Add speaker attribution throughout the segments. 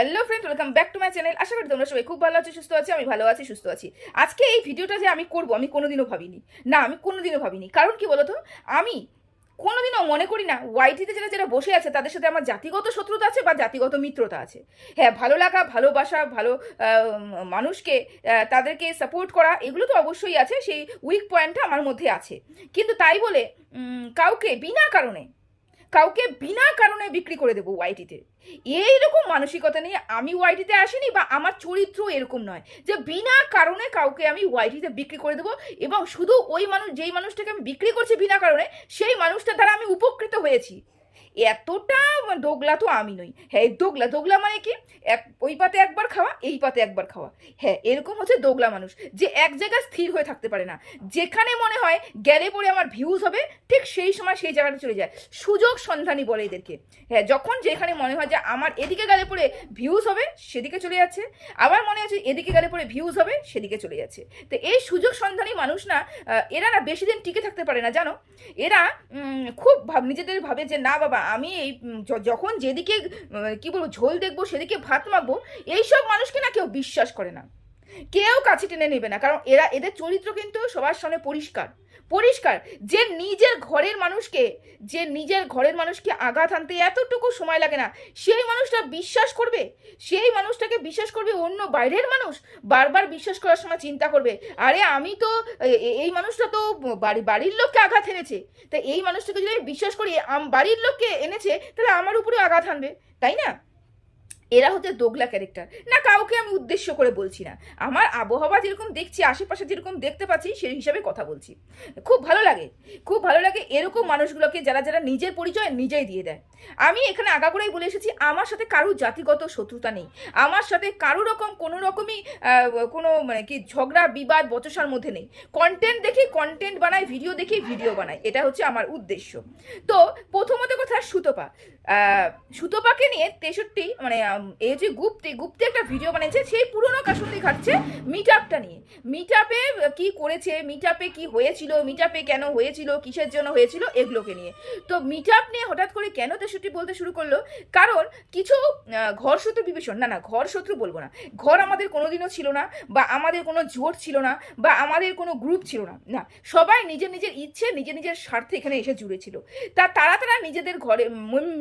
Speaker 1: Hello friend welcome back to my channel আশা করি তোমরা সবাই খুব ভালো আছো, সুস্থ আছি, আমি ভালো আছি, সুস্থ আছি। আজকে এই ভিডিওটা যে আমি করব, আমি কোনোদিনও ভাবিনি। না, আমি কোনোদিনও ভাবিনি। কারণ কি বলতো? আমি কোনোদিনও মনে করি না ওয়াইটিতে যারা যারা বসে আছে, তাদের সাথে আমার জাতিগত শত্রুতা আছে বা জাতিগত মিত্রতা আছে। হ্যাঁ ভালো লাগা, ভালোবাসা, ভালো মানুষকে তাদেরকে সাপোর্ট করা, এগুলো তো অবশ্যই আছে, সেই উইক পয়েন্টটা আমার মধ্যে আছে। কিন্তু তাই বলে কাউকে, বিনা কারণে কাউকে বিনা কারণে বিক্রি করে দেবো ওয়াইটিতে এইরকম মানসিকতা নিয়ে আমি ওয়াইটিতে আসিনি বা আমার চরিত্র এরকম নয় যে বিনা কারণে কাউকে আমি ওয়াইটিতে বিক্রি করে দেবো এবং শুধু ওই মানুষ, যেই মানুষটাকে আমি বিক্রি করছি বিনা কারণে, সেই মানুষটা দ্বারা আমি উপকৃত হয়েছি। এতটা দোগলা তো আমি নই। হ্যাঁ দোগলা দোগলা মানে কি? এক, ওই পাতে একবার খাওয়া, এই পাতে একবার খাওয়া। হ্যাঁ এরকম হচ্ছে দোগলা মানুষ, যে এক জায়গায় স্থির হয়ে থাকতে পারে না। যেখানে মনে হয় গেলে পরে আমার ভিউজ হবে, ঠিক সেই সময় সেই জায়গাটা চলে যায়। সুযোগ সন্ধানী বলে এদেরকে। হ্যাঁ যখন যেখানে মনে হয় যে আমার এদিকে গেলে পরে ভিউজ হবে, সেদিকে চলে যাচ্ছে। আবার মনে হচ্ছে এদিকে গেলে পরে ভিউজ হবে, সেদিকে চলে যাচ্ছে। তো এই সুযোগ সন্ধানী মানুষ না এরা না বেশি দিন টিকে থাকতে পারে না, জানো? এরা খুব ভাব, নিজেদের ভাবে যে, না বাবা আমি এই যখন যেদিকে কি বলব, ঝোল দেখব, সেদিকে ভাত মাখবো, এইসব মানুষকে না কেউ বিশ্বাস করে না। কেউ কাছে টেনে নেবে না। কারণ এরা, এদের চরিত্র কিন্তু সবার সামনে পরিষ্কার। পরিষ্কার যে নিজের ঘরের মানুষকে, যে নিজের ঘরের মানুষকে আঘাত আনতে এতটুকু সময় লাগে না, সেই মানুষটা বিশ্বাস করবে? সেই মানুষটাকে বিশ্বাস করবে অন্য বাইরের মানুষ? বারবার বিশ্বাস করার সময় চিন্তা করবে, আরে আমি তো এই মানুষটা তো বাড়ি, বাড়ির লোককে আঘাত এনেছে। তা এই মানুষটাকে যদি আমি বিশ্বাস করি বাড়ির লোককে এনেছে, তাহলে আমার উপরেও আঘাত আনবে তাই না? এরা হচ্ছে দোগলা ক্যারেক্টার না, কাউকে আমি উদ্দেশ্য করে বলছি না। আমার আবহাওয়া যেরকম দেখছি, আশেপাশে যেরকম দেখতে পাচ্ছি, সেই হিসাবে কথা বলছি। খুব ভালো লাগে। খুব ভালো লাগে এরকম মানুষগুলোকে যারা যারা নিজের পরিচয় নিজেই দিয়ে দেয়। আমি এখানে আগাগোড়াই বলে এসেছি, আমার সাথে কারও জাতিগত শত্রুতা নেই। আমার সাথে কারও রকম কোনো রকমই কোনো মানে কি ঝগড়া, বিবাদ, বচসার মধ্যে নেই। কন্টেন্ট দেখি কন্টেন্ট বানাই ভিডিও দেখি ভিডিও বানাই। এটা হচ্ছে আমার উদ্দেশ্য। তো প্রথমত কথা সুতপা। সুতপাকে নিয়ে তেষট্টি মানে এই যে গুপ্তি গুপ্তি একটা ভিডিও বানিয়েছে, সেই পুরনো কাসুন্দি খাচ্ছে মিট আপটা নিয়ে। মিট আপে কি করেছে মিট আপে কি হয়েছিল মিট আপে কেন হয়েছিল, কিসের জন্য হয়েছিল, এগুলোকে নিয়ে। তো মিট আপ নিয়ে হঠাৎ করে কেন তেষট্টি বলতে শুরু করল? কারণ কিছু ঘর বিভীষণ, না না, ঘর শত্রু বলব না, ঘর আমাদের কোনোদিনও ছিল না, বা আমাদের কোনো জোট ছিল না, বা আমাদের কোনো গ্রুপ ছিল না না, সবাই নিজের নিজের ইচ্ছে, নিজের নিজের স্বার্থে এখানে এসে জুড়েছিল তা তারা তারা নিজেদের ঘরে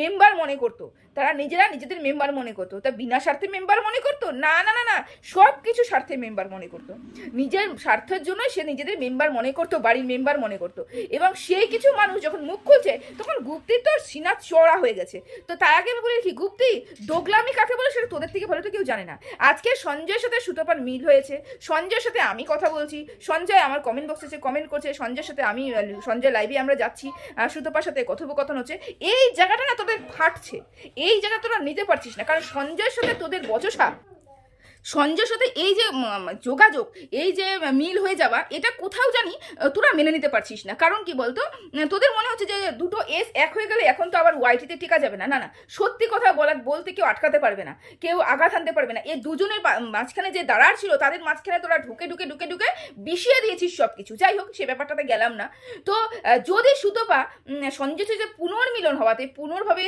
Speaker 1: মেম্বার মনে করতো, তারা নিজেরা নিজেদের মেম্বার মনে করতো। তা বিনা স্বার্থে মেম্বার মনে করতো? না না না না। সব কিছু স্বার্থে মেম্বার মনে করতো। নিজের স্বার্থের জন্য সে নিজেদের মেম্বার মনে করতো, বাড়ির মেম্বার মনে করতো। এবং সেই কিছু মানুষ যখন মুখ খুলছে, তখন গুপ্তির তো সিনা চড়া হয়ে গেছে। তো তার আগে আমি বলি কি, গুপ্তি দোগলামি কাকে বলে সেটা তোদের থেকে ভালো তো কেউ জানে না। আজকে সঞ্জয়ের সাথে সুতপার মিল হয়েছে। সঞ্জয়ের সাথে আমি কথা বলছি। সঞ্জয় আমার কমেন্ট বক্সে কমেন্ট করছে। সঞ্জয়ের সাথে আমি সঞ্জয় লাইভে আমরা যাচ্ছি। সুতপার সাথে কথোপকথন হচ্ছে। এই জায়গাটা না তোদের ফাটছে। এই জায়গা তোরা নিতে পারছিস না। কারণ সঞ্জয়ের সাথে তোদের বচসা? সঞ্জয়ের সাথে এই যে যোগাযোগ এই যে মিল হয়ে যাওয়া এটা কোথাও জানি তোরা মেনে নিতে পারছিস না। কারণ কি বলতো? তোদের মনে হচ্ছে যে দুটো এস এক হয়ে গেলে এখন তো আবার ওয়াইটিতে টিকা যাবে না। না না সত্যি কথা বলা বলতে কেউ আটকাতে পারবে না। কেউ আঘাত আনতে পারবে না। এই দুজনের মাঝখানে যে দাঁড়ার ছিল তাদের মাঝখানে তোরা ঢুকে ঢুকে ঢুকে ঢুকে বিষিয়ে দিয়েছিস সব কিছু যাই হোক সে ব্যাপারটাতে গেলাম না। তো যদি সুতপা উম, সঞ্জয় যে পুনর্মিলন হওয়াতে পুনর্ভাবে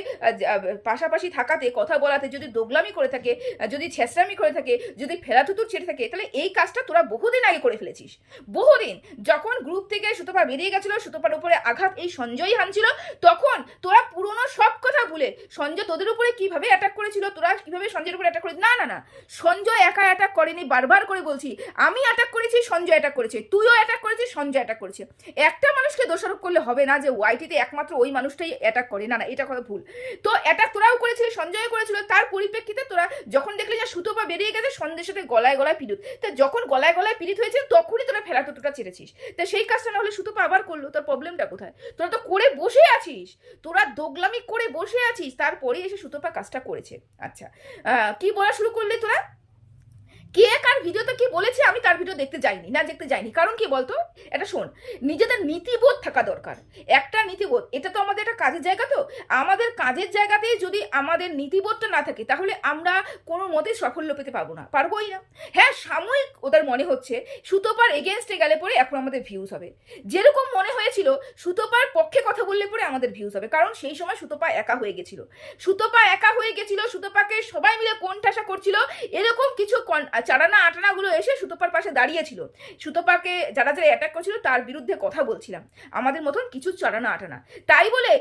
Speaker 1: পাশাপাশি থাকাতে কথা বলাতে যদি দোগলামি করে থাকে যদি ছেঁচড়ামি করে থাকে যদি ফেরাতুতুর ছেড়ে থাকে, তাহলে এই কাজটা তোরা বহুদিন আগে করে ফেলেছিস। বহুদিন যখন গ্রুপ থেকে সুতপা বেরিয়ে গেছিল, সুতপার উপরে আঘাত, এই সঞ্জয় হানছিল, তখন তোরা পুরনো সব কথা ভুলে, সঞ্জয় তোদের উপরে কীভাবে অ্যাটাক করেছিল, তোরা কীভাবে সঞ্জয়ের উপরে অ্যাটাক করে না না না, সঞ্জয় একা অ্যাটাক করেনি, বারবার করে বলছি, আমি অ্যাটাক করেছি, সঞ্জয় অ্যাটাক করেছে, তুইও অ্যাটাক করেছিস, সঞ্জয় অ্যাটাক করেছে। একটা মানুষকে দোষারোপ করলে হবে না যে ওয়াইটিতে একমাত্র ওই মানুষটাই অ্যাটাক করে। না না, এটা কথা ভুল। তো অ্যাটাক তোরাও করেছিলি সঞ্জয় করেছিল, তার পরিপ্রেক্ষিতে তোরা যখন দেখলি যে সুতপা বেরিয়ে গেছে সন্ধ্যের সাথে গলায় গলায় পীড়িত। তা যখন গলায় গলায় পিড়িত হয়েছে, তখনই তোরা ফেলা তোটা ছেড়েছিস। তা সেই কাজটা না হলে সুতপা আবার করল, তোর প্রবলেমটা কোথায়? তোরা তো করে বসে আছিস। তোরা দোগলামি করে বসে আছিস। তারপরে এসে সুতপা কাজটা করেছে। আচ্ছা কি বলা শুরু করলে তোরা? কে কার ভিডিওতে কি বলেছে আমি তার ভিডিও দেখতে যাইনি, না দেখতে যাইনি। কারণ কি বলতো? এটা শোন, নিজেদের নীতিবোধ থাকা দরকার। একটা নীতিবোধ, এটা তো আমাদের একটা কাজের জায়গা তো। আমাদের কাজের জায়গাতেই যদি আমাদের নীতিবোধটা না থাকে, তাহলে আমরা কোনো মতেই সাফল্য পেতে পারব না, পারবোই না। হ্যাঁ সাময়িক ওদের মনে হচ্ছে, সুতোপার এগেনস্টে গেলে পরে এখন আমাদের ভিউজ হবে। যেরকম মনে হয়েছিল, সুতোপার পক্ষে কথা বললে পরে আমাদের ভিউজ হবে, কারণ সেই সময় সুতোপা একা হয়ে গেছিল। সুতোপা একা হয়ে গেছিল, সুতোপাকে সবাই মিলে কোণঠাসা করছিল, এরকম কিছু চারানা আটানাগুলো এসে সুতোপার পাশে দাঁড়িয়েছিল। সুতোপাকে যারা যারা অ্যাটাক করছিল, তার বিরুদ্ধে কথা বলছিলাম। আমাদের মতন কিছু চারানা আটানা। তাই বলে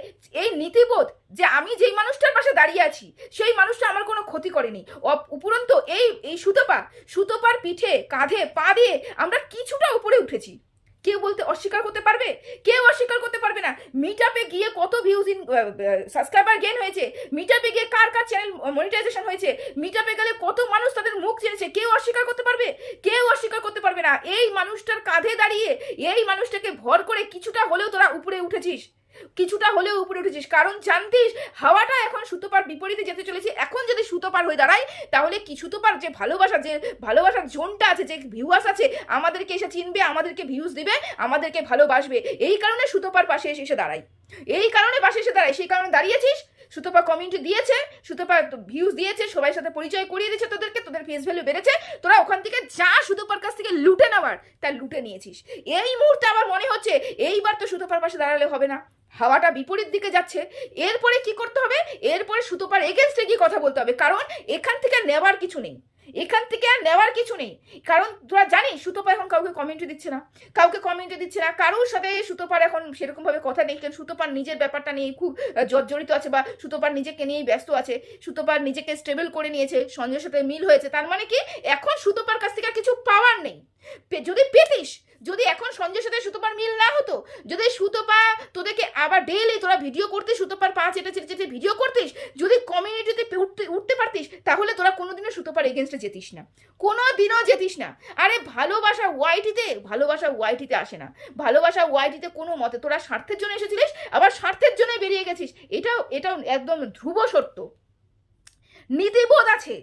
Speaker 1: এই নীতিবোধ যে আমি যেই মানুষটার পাশে দাঁড়িয়ে আছি, সেই মানুষটা আমার কোনো ক্ষতি করেনি। উপরন্ত এই এই সুতোপা, সুতোপার পিঠে, কাঁধে, পা দিয়ে আমরা কিছুটা উপরে উঠেছি। কেউ বলতে অস্বীকার করতে পারবে? কেউ অস্বীকার করতে পারবে না? মিটাপে গিয়ে কত ভিউজ ইন সাবস্ক্রাইবার গেন হয়েছে? মিটাপে গিয়ে কার কার চ্যানেল মনিটাইজেশন হয়েছে? মিটাপে গেলে কত মানুষ তাদের মুখ চিনেছে? কেউ অস্বীকার করতে পারবে? কেউ অস্বীকার করতে পারবে না? এই মানুষটার কাঁধে দাঁড়িয়ে, এই মানুষটাকে ভর করে কিছুটা হলেও তোরা উপরে উঠেছিস। কিছুটা হলেও উপরে উঠেছিস। কারণ জানতিস, হাওয়াটা এখন সুতোপার বিপরীতে যেতে চলেছে। এখন যদি সুতোপার হয়ে দাঁড়ায় তাহলে কি সুতোপার যে ভালোবাসা, যে ভালোবাসার জোনটা আছে, যে ভিউয়ার্স আছে, আমাদেরকে এসে চিনবে, আমাদেরকে ভিউজ দিবে, আমাদেরকে ভালোবাসবে। এই কারণে সুতোপার পাশে এসে এসে দাঁড়াই। এই কারণে পাশে এসে দাঁড়াই। সেই কারণে দাঁড়িয়েছিস? সুতোপা কমিউনিটি দিয়েছে, সুতোপা ভিউজ দিয়েছে, সবাই সাথে পরিচয় করিয়ে দিয়েছে তোদেরকে, তোদের ফেস ভ্যালু বেড়েছে, তোরা ওখান থেকে যা সুতোপার কাছ থেকে লুটে নেওয়ার, তা লুটে নিয়েছিস। এই মুহূর্তে আমার মনে হচ্ছে, এইবার তো সুতোপার পাশে দাঁড়ালে হবে না। হাওয়াটা বিপরীত দিকে যাচ্ছে, এরপরে কি করতে হবে? এরপরে সুতোপার এগেনস্টে গিয়ে কথা বলতে হবে, কারণ এখান থেকে নেওয়ার কিছু নেই। এখান থেকে আর নেওয়ার কিছু নেই। কারণ তোরা জানিস, সুতোপা এখন কাউকে কমেন্ট দিচ্ছে না। কাউকে কমেন্ট দিচ্ছে না। কারোর সাথে সুতোপার এখন সেরকম ভাবে কথা নেই। কারণ সুতোপার নিজের ব্যাপারটা নিয়ে খুব জর্জরিত আছে বা সুতোপার নিজেকে নিয়েই ব্যস্ত আছে। সুতোপার নিজেকে স্টেবল করে নিয়েছে। সঞ্জয়ের সাথে মিল হয়েছে। তার মানে কি? এখন সুতোপার কাছ থেকে আর কিছু পাওয়ার নেই। যদি পেতিস, যদি এখন সঞ্জয়ের সাথে সুতোপার মিল না হতো, যদি সুতোপা তোদেরকে আবার ডেইলি তোরা ভিডিও করতিস, সুতোপার পা চেটে চেটে চেটে ভিডিও করতিস, যদি উঠতে পারতিস, তাহলে তোরা কোনোদিনও সুতোপার এগেনস্টে যেতিস না। কোনো দিনও যেতিস না। আরে ভালোবাসা ওয়াইটিতে ভালোবাসা ওয়াইটিতে আসে না। ভালোবাসা ওয়াইটিতে কোনো মতে তোরা স্বার্থের জন্য এসেছিলিস, আবার স্বার্থের জন্যই বেরিয়ে গেছিস। এটাও এটাও একদম ধ্রুব সত্য। নীতিবোধ আছে।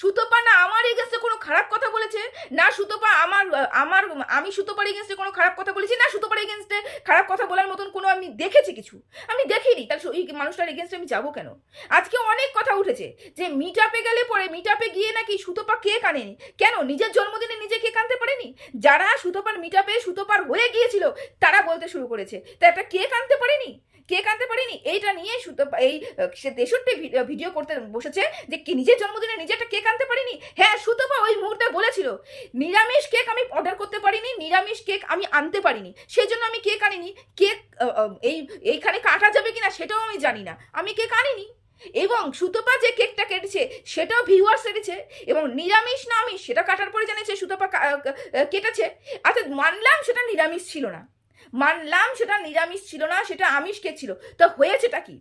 Speaker 1: সুতপা না আমার এগেনস্টে কোনো খারাপ কথা বলেছে? না সুতপা আমার আমার, আমি সুতপার এগেনস্টে কোনো খারাপ কথা বলেছি? না সুতপার এগেনস্টে খারাপ কথা বলার মতন কোনো আমি দেখেছি কিছু? আমি দেখিনি। তার ওই মানুষটার এগেনস্টে আমি যাব কেন? আজকে অনেক কথা উঠেছে যে মিট আপে গেলে পরে মিট আপে গিয়ে নাকি সুতপা কেক আনেনি কেন? নিজের জন্মদিনে নিজে কেক আনতে পারেনি? যারা সুতপার মিট আপে সুতপার হয়ে গিয়েছিল, তারা বলতে শুরু করেছে। তা একটা কেক আনতে পারেনি? কেক আনতে পারেনি? এইটা নিয়ে সুতপা এই সে তেষট্টি ভিডিও করতে বসেছে যে কি নিজের জন্মদিনে নিজে একটা কেক আনতে পারিনি? হ্যাঁ সুতপা ওই মুহূর্তে বলেছিল, নিরামিষ কেক আমি অর্ডার করতে পারিনি, নিরামিষ কেক আমি আনতে পারিনি সেই জন্য আমি কেক আনিনি। কেক এই, এইখানে কাটা যাবে কিনা সেটাও আমি জানি না। আমি কেক আনিনি। এবং সুতপা যে কেকটা কেটেছে, সেটাও ভিউয়ার্স কেটেছে এবং নিরামিষ না আমিষ, সেটা কাটার পরে জানিয়েছে সুতপা কা- কেটেছে। আচ্ছা মানলাম সেটা নিরামিষ ছিল না। মানলাম সেটা নিরামিষ ছিল না, সেটা আমিষ ছিল। তো হয়েছেটা কি?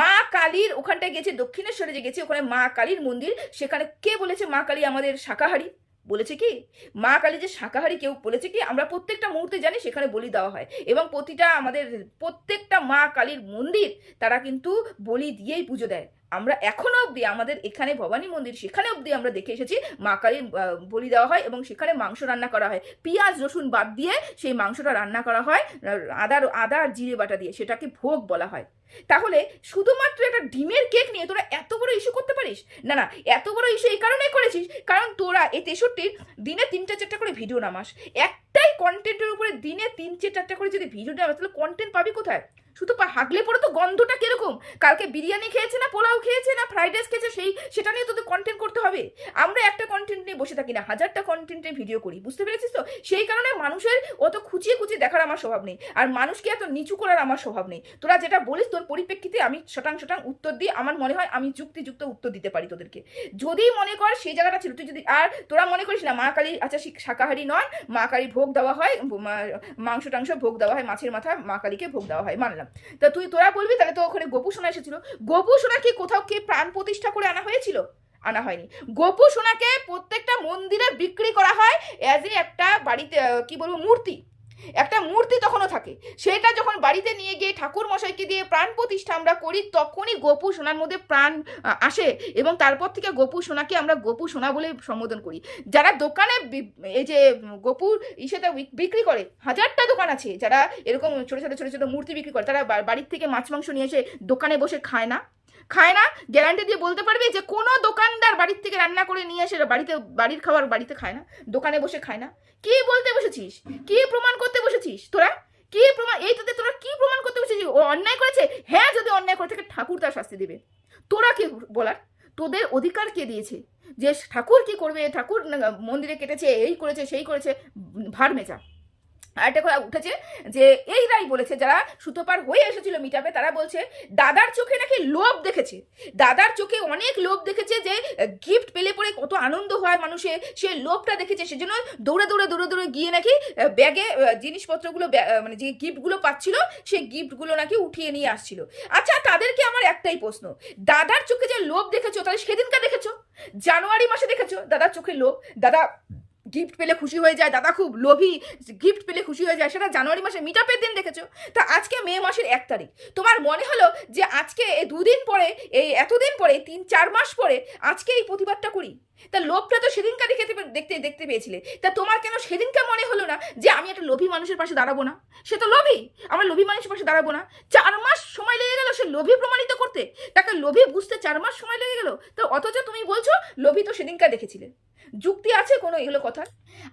Speaker 1: মা কালীর ওখানটায় গেছে, দক্ষিণেশ্বরে যে গেছে, ওখানে মা কালীর মন্দির, সেখানে কে বলেছে মা কালী আমাদের শাকাহারি? বলেছে কি? মা কালী যে শাকাহারি কেউ বলেছে কি? আমরা প্রত্যেকটা মুহূর্তে জানি সেখানে বলি দেওয়া হয়। এবং প্রতিটা আমাদের প্রত্যেকটা মা কালীর মন্দির, তারা কিন্তু বলি দিয়েই পুজো দেয়। আমরা এখনও অবধি আমাদের এখানে ভবানী মন্দির সেখানে অবধি আমরা দেখে এসেছি, মা কালীর বলি দেওয়া হয় এবং সেখানে মাংস রান্না করা হয়। পেঁয়াজ, রসুন বাদ দিয়ে সেই মাংসটা রান্না করা হয় আদার আদা আর জিরে বাটা দিয়ে সেটাকে ভোগ বলা হয়। তাহলে শুধুমাত্র একটা ডিমের কেক নিয়ে তোরা এত বড় ইস্যু করতে পারিস? না না, এত বড় ইস্যু এই কারণেই করেছিস, কারণ তোরা এই তেষট্টির দিনে তিনটা চারটা করে ভিডিও নামাস। একটাই কন্টেন্টের উপরে দিনে তিন চার চারটা করে যদি ভিডিও নামাস, তাহলে কন্টেন্ট পাবি কোথায়? শুধু হাগলে পরে তো গন্ধটা কীরকম? কালকে বিরিয়ানি খেয়েছে না পোলাও খেয়েছে না ফ্রাইড রাইস খেয়েছে, সেই, সেটা নিয়ে তোদের কন্টেন্ট করতে হবে। আমরা একটা কন্টেন্ট নিয়ে বসে থাকি না, হাজারটা কন্টেন্টে ভিডিও করি, বুঝতে পেরেছিস তো? সেই কারণে মানুষের অত খুঁচিয়ে খুঁচিয়ে দেখার আমার স্বভাব নেই, আর মানুষকে এত নিচু করার আমার স্বভাব নেই। তোরা যেটা বলিস তোর পরিপ্রেক্ষিতে আমি শটাং শটাং উত্তর দিই, আমার মনে হয় আমি যুক্তিযুক্ত উত্তর দিতে পারি তোদেরকে। যদি মনে কর সেই জায়গাটা ছিল, তুই যদি, আর তোরা মনে করিস না, মা কালী আচ্ছা শাকাহারি নয় মা কালী ভোগ দেওয়া হয় মাংস টাংস ভোগ দেওয়া হয়, মাছের মাথা মা কালীকে ভোগ দেওয়া হয়, মানলাম। তা তুই, তোরা বলবি তাহলে তো ওখানে গোপু সোনা এসেছিল। গোপু সোনা কি কোথাও কি প্রাণ প্রতিষ্ঠা করে আনা হয়েছিল? আনা হয়নি। গোপু সোনাকে প্রত্যেকটা মন্দিরে বিক্রি করা হয় অ্যাজ এ একটা বাড়িতে কি বলব, মূর্তি। একটা মূর্তি তখনও থাকে। সেটা যখন বাড়িতে নিয়ে গিয়ে ঠাকুর মশাইকে দিয়ে প্রাণ প্রতিষ্ঠা আমরা করি, তখনই গোপু সোনার মধ্যে প্রাণ আসে এবং তারপর থেকে গোপু সোনাকে আমরা গোপু সোনা বলে সম্বোধন করি। যারা দোকানে এই যে গোপুর ইসেটা বিক্রি করে, হাজারটা দোকান আছে যারা এরকম ছোটো ছোটো ছোটো ছোটো মূর্তি বিক্রি করে, তারা বাড়ির থেকে মাছ মাংস নিয়ে এসে দোকানে বসে খায় না। খায় না গ্যারান্টি দিয়ে বলতে পারবে যে কোনো দোকানদার বাড়ির থেকে রান্না করে নিয়ে এসে বাড়িতে, বাড়ির খাবার বাড়িতে খায় না দোকানে বসে খায় না কি বলতে বসেছিস? কি প্রমাণ করতে বসেছিস তোরা? কি প্রমাণ, এই তোদের, তোরা কি প্রমাণ করতে বসেছিস? ও অন্যায় করেছে? হ্যাঁ যদি অন্যায় করে থাকে, ঠাকুর তার শাস্তি দেবে। তোরা কি বলার? তোদের অধিকার কে দিয়েছে? যে ঠাকুর কি করবে? ঠাকুর মন্দিরে কেটেছে, এই করেছে, সেই করেছে, ভার মেজা। আরেকটা কথা উঠেছে যে এইরাই বলেছে, যারা সুতোপার হয়ে এসেছিল মিটাপে তারা বলছে, দাদার চোখে নাকি লোভ দেখেছে? দাদার চোখে অনেক লোভ দেখেছে যে গিফট পেলে পরে কত আনন্দ হয় মানুষের সে লোভটা দেখেছে, সেজন্য দৌড়ে দৌড়ে দৌড়ে দৌড়ে গিয়ে নাকি ব্যাগে জিনিসপত্রগুলো মানে যে গিফটগুলো পাচ্ছিল, সেই গিফটগুলো নাকি উঠিয়ে নিয়ে আসছিল। আচ্ছা তাদেরকে আমার একটাই প্রশ্ন, দাদার চোখে যে লোভ দেখেছ, তাহলে সেদিনকে দেখেছ? জানুয়ারি মাসে দেখেছ দাদার চোখে লোভ? দাদা গিফট পেলে খুশি হয়ে যায়, দাদা খুব লোভী গিফট পেলে খুশি হয়ে যায়, সেটা জানুয়ারি মাসে মিটাপের দিন দেখেছ? তা আজকে মে মাসের এক তারিখ। তোমার মনে হলো যে আজকে এই দুদিন পরে এই এতদিন পরে, তিন চার মাস পরে আজকে এই প্রতিবাদটা করি? তা লোভটা তো সেদিনকে দেখে দেখতে দেখতে পেয়েছিলে। তা তোমার কেন সেদিনকে মনে হলো না যে আমি একটা লোভী মানুষের পাশে দাঁড়াবো না? সে তো লোভী, আমরা লোভী মানুষের পাশে দাঁড়াবো না। চার মাস সময় লেগে গেল সে লোভী প্রমাণিত করতে। তাকে লোভী বুঝতে চার মাস সময় লেগে গেল। তো অথচ তুমি বলছো লোভী তো সেদিনকার দেখেছিলে। যুক্তি আছে কোনো এগুলো কথা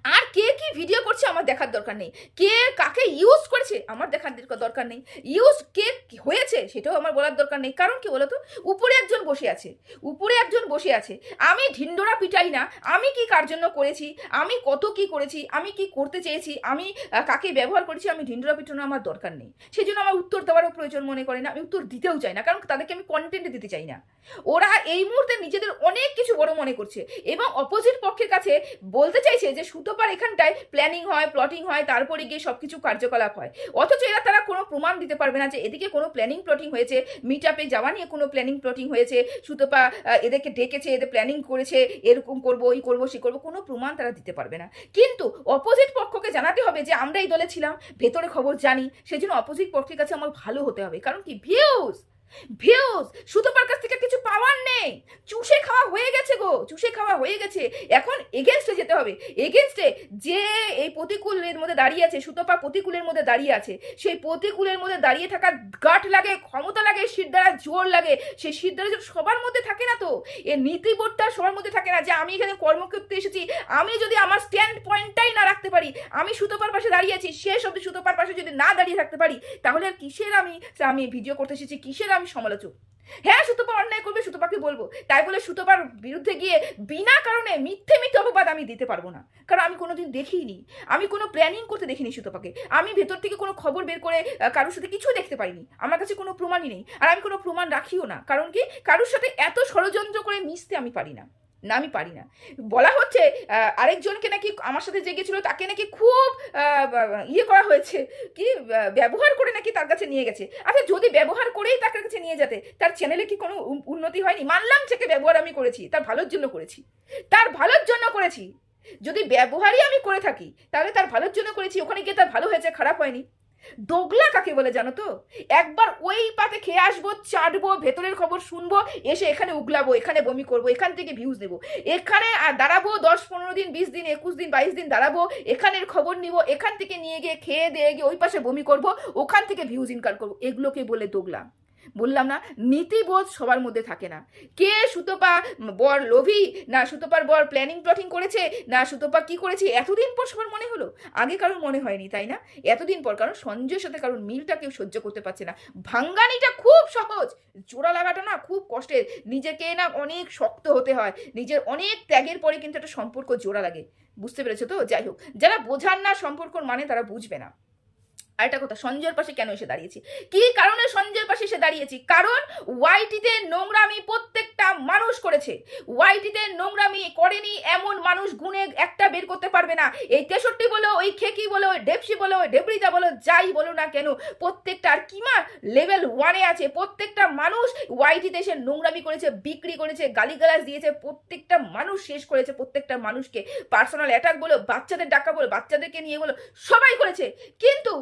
Speaker 1: আর কে কি ভিডিও করছে আমার দেখার দরকার নেই। কে কাকে ইউজ করেছে আমার দেখার দরকার- নেই। ইউজ কে হয়েছে সেটাও আমার বলার দরকার নেই। কারণ কি বলতো? উপরে একজন বসে আছে। উপরে একজন বসে আছে। আমি ঢিন্ডোরা পিটাই না। আমি কি কার জন্য করেছি? আমি কত কি করেছি? আমি কি করতে চেয়েছি? আমি কাকে ব্যবহার করেছি? আমি ঢিন্ডোরা পিটানো আমার দরকার নেই। সেই জন্য আমার উত্তর দেওয়ারও প্রয়োজন মনে করে না। আমি উত্তর দিতেও চাই না। কারণ তাদেরকে আমি কন্টেন্ট দিতে চাই না। ওরা এই মুহূর্তে নিজেদের অনেক কিছু বড় মনে করছে এবং অপোজিট পক্ষের কাছে বলতে চাইছে যে সুতোপার এখানটায় প্ল্যানিং হয় প্লটিং হয়, তারপরে গিয়ে সব কিছু কার্যকলাপ হয়। অথচ এরা তারা কোনো প্রমাণ দিতে পারবে না যে এদিকে কোনো প্ল্যানিং প্লটিং হয়েছে মিট আপে যাওয়া নিয়ে কোনো প্ল্যানিং প্লটিং হয়েছে, সুতোপা এদেরকে ডেকেছে, এদের প্ল্যানিং করেছে, এরকম করব, ওই করব, সে করব, কোনো প্রমাণ তারা দিতে পারবে না। কিন্তু অপোজিট পক্ষকে জানাতে হবে যে আমরা এই দলে ছিলাম, ভেতরে খবর জানি সেই জন্য অপোজিট পক্ষের কাছে আমার ভালো হতে হবে। কারণ কি? ভিউজ ভিউজ, সুতোপার কাছ থেকে কিছু পাওয়ার নেই। চুষে খাওয়া হয়ে গেছে গো, চুষে খাওয়া হয়ে গেছে। এখন এগেনস্টে যেতে হবে। এগেনস্টে যে এই প্রতিকূলের মধ্যে দাঁড়িয়ে আছে, সুতপা প্রতিকূলের মধ্যে দাঁড়িয়ে আছে, সেই প্রতিকূলের মধ্যে দাঁড়িয়ে থাকার গাঠ লাগে, ক্ষমতা লাগে জোর লাগে। সেই সিদ্ধান্ত সবার মধ্যে থাকে না তো? এ নীতিবোধটা সবার মধ্যে থাকে না যে আমি এখানে কর্ম করতে এসেছি। আমি যদি আমার স্ট্যান্ড পয়েন্টটাই না রাখতে পারি, আমি সুতোপার পাশে দাঁড়িয়ে আছি, শেষ অব্দি সুতোপার পাশে যদি না দাঁড়িয়ে থাকতে পারি, তাহলে আর কিসের আমি আমি ভিডিও করতে এসেছি, কিসের আমি সমালোচক? হ্যাঁ সুতপা অন্যায় করবে, সুতপাকে বলব। তাই বলে সুতপার বিরুদ্ধে গিয়ে বিনা কারণে মিথ্যে মিথ্যে অপবাদ আমি দিতে পারব না। কারণ আমি কোনোদিন দেখিনি। আমি কোনো প্ল্যানিং করতে দেখিনি সুতপাকে। আমি ভেতর থেকে কোনো খবর বের করে কারোর সাথে কিছু দেখতে পাইনি। আমার কাছে কোনো প্রমাণই নেই। আর আমি কোনো প্রমাণ রাখিও না। কারণ কি? কারোর সাথে এত ষড়যন্ত্র করে মিশতে আমি পারি না। না, আমি পারি না। বলা হচ্ছে আরেকজনকে নাকি আমার সাথে যে গেছিল তাকে নাকি খুব ইয়ে করা হয়েছে, কি ব্যবহার করে নাকি তার কাছে নিয়ে গেছে। আচ্ছা যদি ব্যবহার করেই তার কাছে নিয়ে যেতে, তার চ্যানেলে কি কোনো উন- উন্নতি হয়নি? মানলাম থেকে ব্যবহার আমি করেছি, তার ভালোর জন্য করেছি। তার ভালোর জন্য করেছি। যদি ব্যবহারই আমি করে থাকি, তাহলে তার ভালোর জন্য করেছি, ওখানে গিয়ে তার ভালো হয়েছে, খারাপ হয়নি। দোগলা কাকে বলে জানো তো? একবার ওই পাতে খেয়ে আসব, চাটবো, ভেতরের খবর শুনব, এসে এখানে উগলাবো, এখানে বমি করব, এখান থেকে ভিউজ দেবো। এখানে দাঁড়াবো দশ, পনেরো দিন, বিশ দিন, একুশ দিন, বাইশ দিন দাঁড়াবো, এখানের খবর নিব, এখান থেকে নিয়ে গিয়ে খেয়ে দিয়ে গিয়ে ওই পাশে বমি করব, ওখান থেকে ভিউজ ইনকাম করব। এগুলোকে বলে দোগলা। বললাম না, নীতিবোধ সবার মধ্যে থাকে না। কে সুতপা বর লোভী, না সুতপার বর প্ল্যানিং প্লটিং করেছে, না সুতপা কি করেছে, এতদিন পর সবার মনে হলো? আগে কারোর মনে হয়নি, তাই না? এতদিন পর কারণ সঞ্জয়ের সাথে কারণ মিলটা কেউ সহ্য করতে পারছে না। ভাঙ্গানিটা খুব সহজ। জোড়া লাগাটা না খুব কষ্টের। নিজেকে না অনেক শক্ত হতে হয়। নিজের অনেক ত্যাগের পরে কিন্তু একটা সম্পর্ক জোড়া লাগে। বুঝতে পেরেছ তো? যাই হোক, যারা বোঝান না সম্পর্কর মানে তারা বুঝবে না। আর একটা কথা, সঞ্জয়ের পাশে কেন এসে দাঁড়িয়েছি? কি কারণে সঞ্জয়ের পাশে এসে দাঁড়িয়েছি? কারণ ওয়াইটিতে নোংরামি প্রত্যেকটা মানুষ করেছে। ওয়াইটিতে নোংরামি করেনি এমন মানুষ গুণে একটা বের করতে পারবে না। এই তেষট্টি বলো ওই খেকি বলো ওই ডেপসি বলো ওই ডেবরিদা বলো, যাই বলো না কেন, প্রত্যেকটা আর কিমা লেভেল ওয়ানে আছে। প্রত্যেকটা মানুষ ওয়াইটিতে এসে নোংরামি করেছে, বিক্রি করেছে, গালিগালাজ দিয়েছে, প্রত্যেকটা মানুষ শেষ করেছে, প্রত্যেকটা মানুষকে। পার্সোনাল অ্যাটাক বলো, বাচ্চাদের ডাকা বলো, বাচ্চাদেরকে নিয়ে বলো, সবাই করেছে। কিন্তু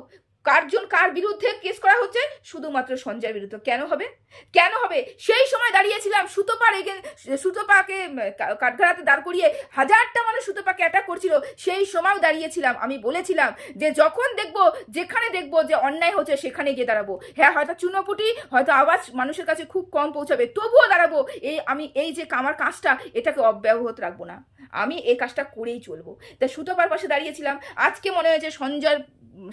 Speaker 1: কারজন কার বিরুদ্ধে কেস করা হচ্ছে? শুধুমাত্র সঞ্জয়ের বিরুদ্ধে। কেন হবে? কেন হবে? সেই সময় দাঁড়িয়েছিলাম সুতোপার এগে সুতোপাকে উম, কা- কাঠগড়াতে দাঁড় করিয়ে হাজারটা মানুষ সুতোপাকে অ্যাটাক করছিল সেই সময়ও দাঁড়িয়েছিলাম। আমি বলেছিলাম যে যখন দেখব যেখানে দেখব যে অন্যায় হচ্ছে সেখানে গিয়ে দাঁড়াবো। হ্যাঁ হয়তো চুনোপুটি হয়তো আওয়াজ মানুষের কাছে খুব কম পৌঁছাবে তবুও দাঁড়াবো। এই আমি এই যে আমার কাজটা এটাকে অব্যাহত রাখব না। আমি এই কাজটা করেই চলবো। তা সুতোপার পাশে দাঁড়িয়েছিলাম। আজকে মনে হয়েছে সঞ্জয়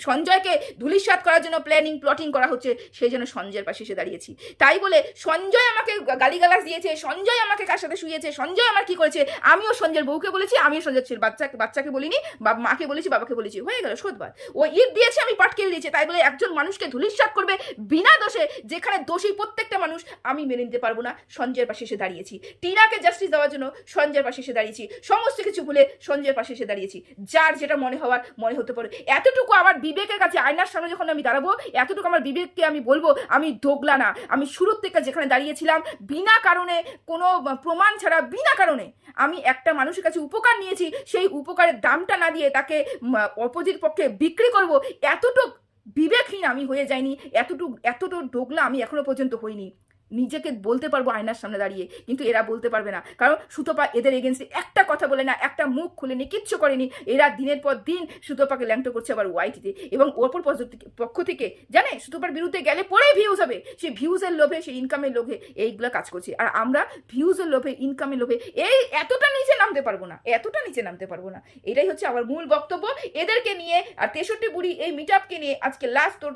Speaker 1: সঞ্জয়কে ধুলিসাৎ করার জন্য প্ল্যানিং প্লটিং করা হচ্ছে, সেই জন্য সঞ্জয়ের পাশে এসে দাঁড়িয়েছি। তাই বলে সঞ্জয় আমাকে গালিগালাজ দিয়েছে, সঞ্জয় আমাকে কার সাথে শুয়েছে, সঞ্জয় আমার কি করেছে, আমিও সঞ্জয়ের বউকে বলেছি, আমিও সঞ্জয় ছেলে, বাচ্চাকে বাচ্চাকে বলিনি, বা মাকে বলেছি, বাবাকে বলেছি, হয়ে গেল শোধবার। ও ঈদ দিয়েছে, আমি পাটকেল দিয়েছে, তাই বলে একজন মানুষকে ধুলিসাৎ করবে বিনা দোষে, যেখানে দোষী প্রত্যেকটা মানুষ, আমি মেনে নিতে পারব না, সঞ্জয়ের পাশে এসে দাঁড়িয়েছি। টিনাকে জাস্টিস দেওয়ার জন্য সঞ্জয়ের পাশে এসে দাঁড়িয়েছি। সমস্ত কিছু ভুলে সঞ্জয়ের পাশে এসে দাঁড়িয়েছি। যার যেটা মনে হওয়ার, মনে হতে পারে। এতটুকু আমার বিবেকের কাছে, আয়নার সামনে যখন আমি দাঁড়াবো, এতটুকু আমার বিবেককে আমি বলব, আমি দোগলা না। আমি শুরুর থেকে যেখানে দাঁড়িয়েছিলাম, বিনা কারণে, কোনো প্রমাণ ছাড়া, বিনা কারণে আমি একটা মানুষের কাছে উপকার নিয়েছি। সেই উপকারের দামটা না দিয়ে তাকে অপোজিট পক্ষে বিক্রি করব, এতটুক বিবেকহীন আমি হয়ে যাইনি, এতটুক এতটুক ডোগলা আমি এখনও পর্যন্ত হইনি। নিজেকে বলতে পারব আয়নার সামনে দাঁড়িয়ে, কিন্তু এরা বলতে পারবে না। কারণ সুতপা এদের এগেন্সে একটা কথা বলে না, একটা মুখ খুলেনি, কিচ্ছু করেনি। এরা দিনের পর দিন সুতপাকে ল্যাংটো করছে আবার ওয়াইটিতে এবং ওপর পক্ষ থেকে- জানে? সুতপার বিরুদ্ধে গেলে পরেই ভিউজ হবে। সেই ভিউজের লোভে সেই ইনকামের লোভে এইগুলো কাজ করছে। আর আমরা ভিউজের লোভে ইনকামের লোভে এই এতটা নিচে নামতে পারব না, এতটা নিচে নামতে পারব না। এটাই হচ্ছে আমার মূল বক্তব্য। এদেরকে নিয়ে আর তেষট্টি বুড়ি এই মিট আপকে নিয়ে আজকে লাস্ট তোর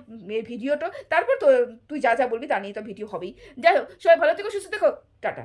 Speaker 1: ভিডিওটা তারপর তো, তুই যা যা বলবি তা নিয়ে তো ভিডিও হবেই। যাই হোক সবাই ভালো থেকো সুস্থ থেকো। টাটা।